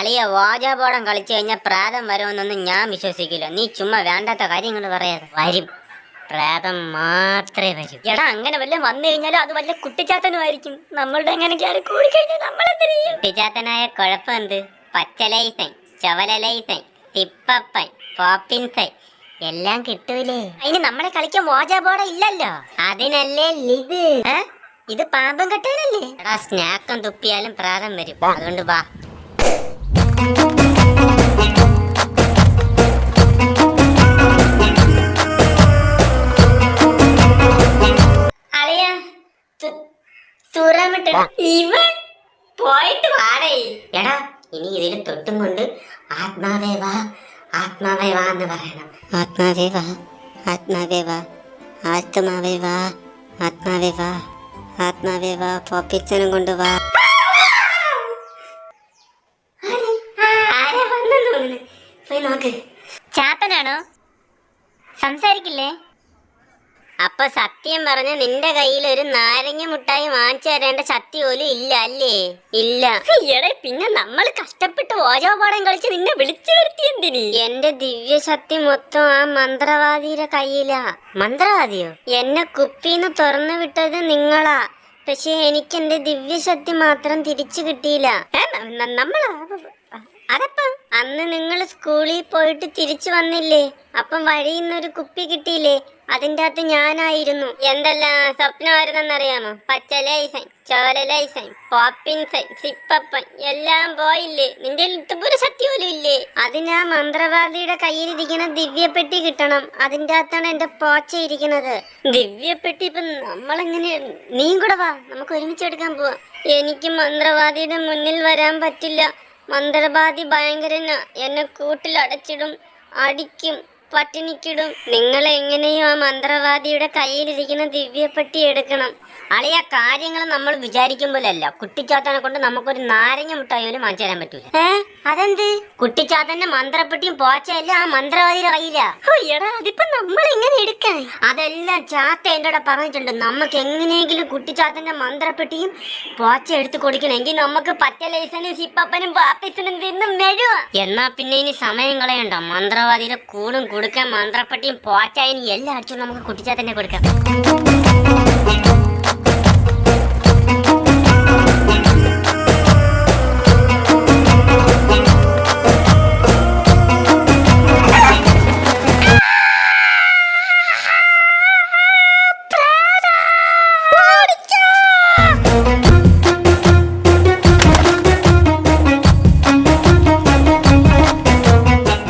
അളിയ വാചാപോടം കളിച്ചു കഴിഞ്ഞാൽ പ്രാതം വരുമെന്നൊന്നും ഞാൻ വിശ്വസിക്കില്ല. നീ ചുമ്മാ വേണ്ടാത്ത കാര്യങ്ങൾ പറയാതെ വരും. പ്രാതം മാത്രമേ വരും. എടാ അങ്ങനെ വല്ല വന്നു കഴിഞ്ഞാലും അത് വല്ല കുട്ടിച്ചാത്തനുമായിരിക്കും. നമ്മളുടെ എങ്ങനെ? കുട്ടിച്ചാത്തനായ ലൈസൻ ചവല പച്ചലൈസൻ ചവലലൈസൻ തിപ്പപ്പൻ പോപ്പിൻസൻ എല്ലാം കിട്ടൂലേ. അതിന് നമ്മളെ കളിക്കാൻ വാചാപോടം ഇല്ലല്ലോ. അതിനല്ലേ ഇത് ഏ? ഇത് പാമ്പം കെട്ടാനല്ലേ? എടാ സ്നാക്കം തുപ്പിയാലും പ്രാതം വരും. അതുകൊണ്ട് വാ. ഇവൻ പോയിട്ട് വാടേ. എടാ ഇനി ഇതിന് തൊട്ടും കൊണ്ട് ആത്മാവേ വാ ആത്മാവേ വാ എന്ന് പറയണം. ആത്മാവേ വാ ആത്മാവേ വാ ആത്മാവേ വാ ആത്മാവേ വാ ആത്മാവേ വാ പോപ്പിച്ചനും കൊണ്ട് വാ. നോക്ക്. ചാത്തനാണോ? സംസാരിക്കില്ലേ? അപ്പൊ സത്യം പറഞ്ഞ നിന്റെ കയ്യിൽ ഒരു നാരങ്ങ മുട്ടായി വാങ്ങിച്ചു തരേണ്ട ശക്തി പോലും ഇല്ല അല്ലേ? ഇല്ല. എടേ പിന്നെ നമ്മൾ കഷ്ടപ്പെട്ട് ഓരോ പാടം കളിച്ച് നിന്നെ വിളിച്ചു വരുത്തി എന്തിന്? എന്റെ ദിവ്യശക്തി മൊത്തം ആ മന്ത്രവാദിയുടെ കയ്യിലാ. മന്ത്രവാദിയോ? എന്നെ കുപ്പിന്ന് തുറന്നു വിട്ടത് നിങ്ങളാ. പക്ഷെ എനിക്ക് എന്റെ ദിവ്യശക്തി മാത്രം തിരിച്ചു കിട്ടിയില്ല. നമ്മളാ അതപ്പം? അന്ന് നിങ്ങൾ സ്കൂളിൽ പോയിട്ട് തിരിച്ചു വന്നില്ലേ? അപ്പം വഴിയിൽ നിന്നൊരു കുപ്പി കിട്ടിയില്ലേ? അതിന്റെ അകത്ത് ഞാനായിരുന്നു. എന്തെല്ലാം സ്വപ്നമായിരുന്നെന്നറിയാമോ? പച്ച ലൈസൻ ചോല ലൈസൻ പോപ്പിൻസൻ സിപ്പപ്പൻ എല്ലാം പോയില്ലേ? നിന്റെ ഇതുപോലെ ശക്തി പോലും ഇല്ലേ? അതിന് മന്ത്രവാദിയുടെ കയ്യിലിരിക്കുന്ന ദിവ്യപ്പെട്ടി കിട്ടണം. അതിന്റെ അകത്താണ് എന്റെ പോച്ച ഇരിക്കുന്നത്. ദിവ്യപ്പെട്ടി ഇപ്പൊ നമ്മളെങ്ങനെ നീ കൂടെ വാ. നമുക്ക് ഒരുമിച്ച് എടുക്കാൻ പോവാം. എനിക്ക് മന്ത്രവാദിയുടെ മുന്നിൽ വരാൻ പറ്റില്ല. മന്ത്രവാദി ഭയങ്കരന എന്നെ കൂട്ടിലടച്ചിടും അടിക്കും. പട്ടിണിക്കിടും. നിങ്ങൾ എങ്ങനെയും ആ മന്ത്രവാദിയുടെ കയ്യിലിരിക്കുന്ന ദിവ്യപ്പെട്ടി എടുക്കണം. അളിയ കാര്യങ്ങൾ നമ്മൾ വിചാരിക്കുമ്പോഴല്ല കുട്ടിച്ചാത്തനെ കൊണ്ട് നമുക്കൊരു നാരങ്ങ മുട്ടായി പോലും വാങ്ങിച്ചു തരാൻ പറ്റൂല. ഏ? അതെന്ത്? കുട്ടിച്ചാത്തന്റെ മന്ത്രപ്പെട്ടിയും പോച്ചയല്ല ആ മന്ത്രവാദിയുടെ കയ്യില. എടാ അതിപ്പോ നമ്മൾ എങ്ങനെ എടുക്കാൻ? അതെല്ലാം ചാത്ത എന്റെ കൂടെ പറഞ്ഞിട്ടുണ്ട്. നമുക്ക് എങ്ങനെയെങ്കിലും കുട്ടിച്ചാത്തന്റെ മന്ത്രപ്പെട്ടിയും പോച്ച എടുത്ത് കൊടുക്കണമെങ്കിൽ നമുക്ക് പറ്റ ലൈസനും സിപ്പപ്പനും പാപ്പിസനും തിന്നും മെഴുക എന്നാ പിന്നെ ഇനി സമയം കളയണ്ട. മന്ത്രവാദിയുടെ കൂടും കൂടും കൊടുക്കാൻ മന്ത്രപ്പട്ടിയും പോച്ചായനും എല്ലാം അടിച്ചും നമുക്ക് കുട്ടിച്ചാത്തന്നെ കൊടുക്കാം.